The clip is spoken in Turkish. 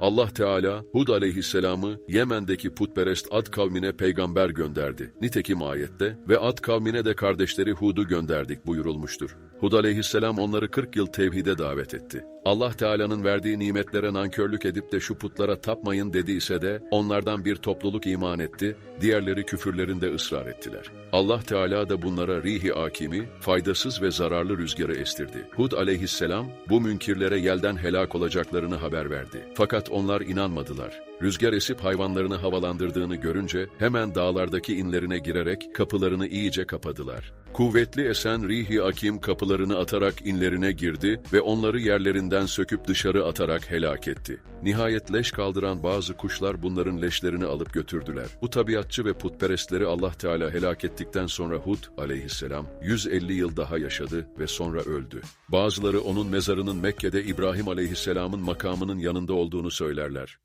Allah Teala Hud aleyhisselamı Yemen'deki putperest Ad kavmine peygamber gönderdi. Nitekim ayette ve Ad kavmine de kardeşleri Hud'u gönderdik buyurulmuştur. Hud aleyhisselam onları 40 yıl tevhide davet etti. Allah Teala'nın verdiği nimetlere nankörlük edip de şu putlara tapmayın dediyse de onlardan bir topluluk iman etti, diğerleri küfürlerinde ısrar ettiler. Allah Teala da bunlara rihi akimi, faydasız ve zararlı rüzgarı estirdi. Hud aleyhisselam bu münkirlere yelden helak olacaklarını haber verdi. Fakat onlar inanmadılar. Rüzgar esip hayvanlarını havalandırdığını görünce hemen dağlardaki inlerine girerek kapılarını iyice kapadılar. Kuvvetli esen rihi akim kapılarını atarak inlerine girdi ve onları yerlerinden söküp dışarı atarak helak etti. Nihayet leş kaldıran bazı kuşlar bunların leşlerini alıp götürdüler. Bu tabiatçı ve putperestleri Allah Teala helak ettikten sonra Hud aleyhisselam 150 yıl daha yaşadı ve sonra öldü. Bazıları onun mezarının Mekke'de İbrahim aleyhisselamın makamının yanında olduğunu söylerler.